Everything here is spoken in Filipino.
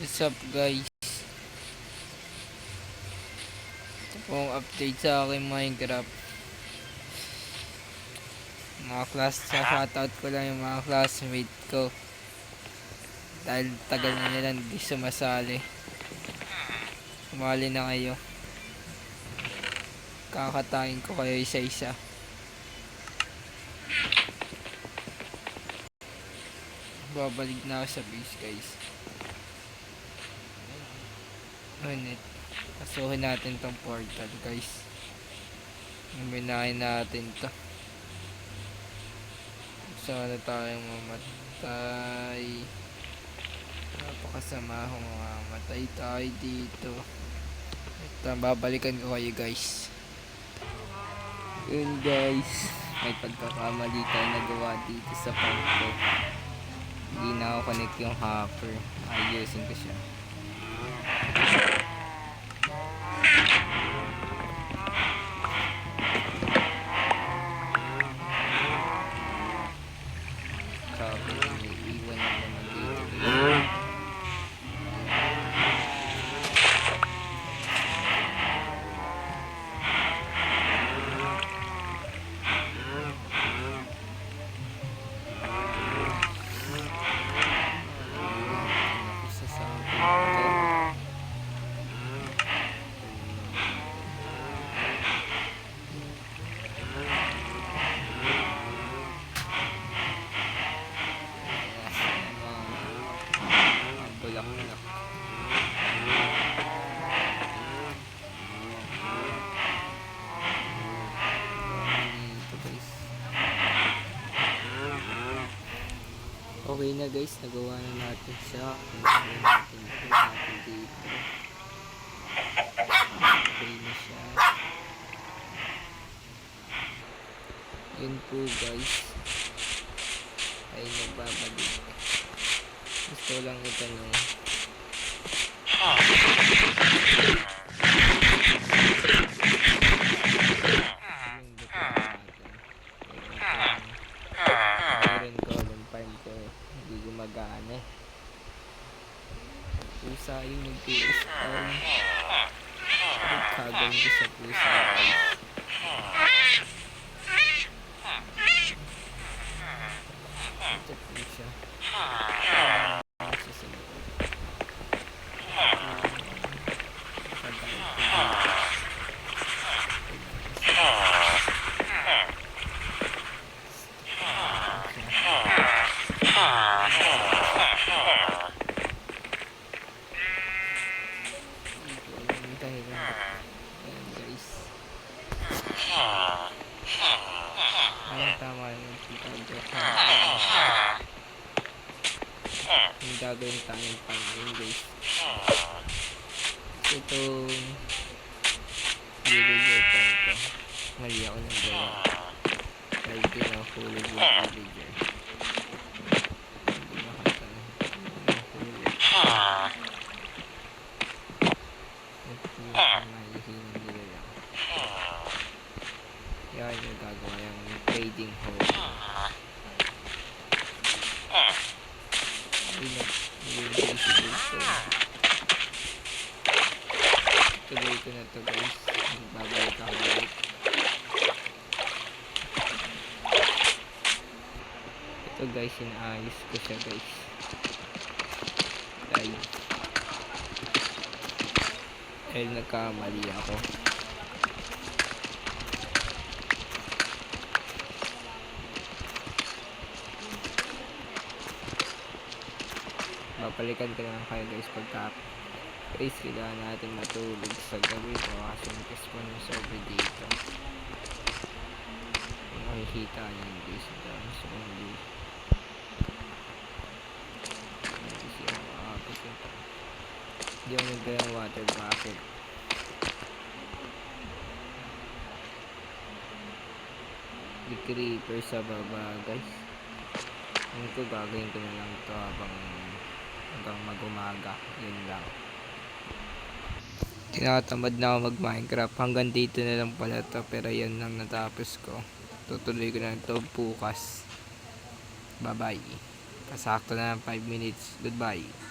What's up guys? Ito pong update sa aking Minecraft. Mga class, sa shoutout ko lang yung mga classmate ko. Dahil tagal na nila hindi sumasali. Sumali na kayo. Kakatayin ko kayo isa-isa. Babalik na ako sa base guys. Ngunit, kasuhin natin tong portal guys. Uminahin natin to. Sana tayong mamatay. Napakasama akong mamatay tayo dito. Ito, babalikan ko kayo guys. Yun guys. May pagkakamali tayo nagawa dito sa pump. Hindi na ako connect yung hacker. Ayusin ko siya. Thank you. Bulak-bulak. Ito guys. Okay na guys, nagawa na natin siya. Nagawa natin ito natin dito. Okay na siya. Yun po guys. Gusto lang itanong. Gumagana eh. Pusa yung nag-i-spawn. Nagkagawin ko sa pusa guys. Ito po siya. Isa sa loob. Sabay ko. Hindi ko alam yung dahilan. Ayan guys. Ayun tama yung pagkakadyo. Yung gagawin tayong pangin guys. Itong villager time ko. Mali ako ng gawa. Dahil pinahulog yung villager. Hindi makatanan. Pinahulog. Ito yung mahihinang nila lang. Yan yung gagawa yung trading hole. Hindi na, hindi na si dito. Tuloy ko na to guys. Babalik ako ulit. Ito guys, inaayos ko siya guys. Dahil dahil nagkamali ako. Babalikan ko naman kayo guys pagka guys kailangan natin matulog sa gabi ko kasi nag-spawn yung server dito. Makikita yung guys dyan sa only. Ito. Hindi ako nagdalang water bucket. Di creeper sa baba guys. Yun ko gagawin ko na lang to habang hanggang mag-umaga. Yun lang. Tinatamad na ako mag-Minecraft. Hanggang dito na lang pala to. Pero yan lang natapos ko. Tutuloy ko na to bukas. Bye-bye. Pasakto na ng 5 minutes. Goodbye.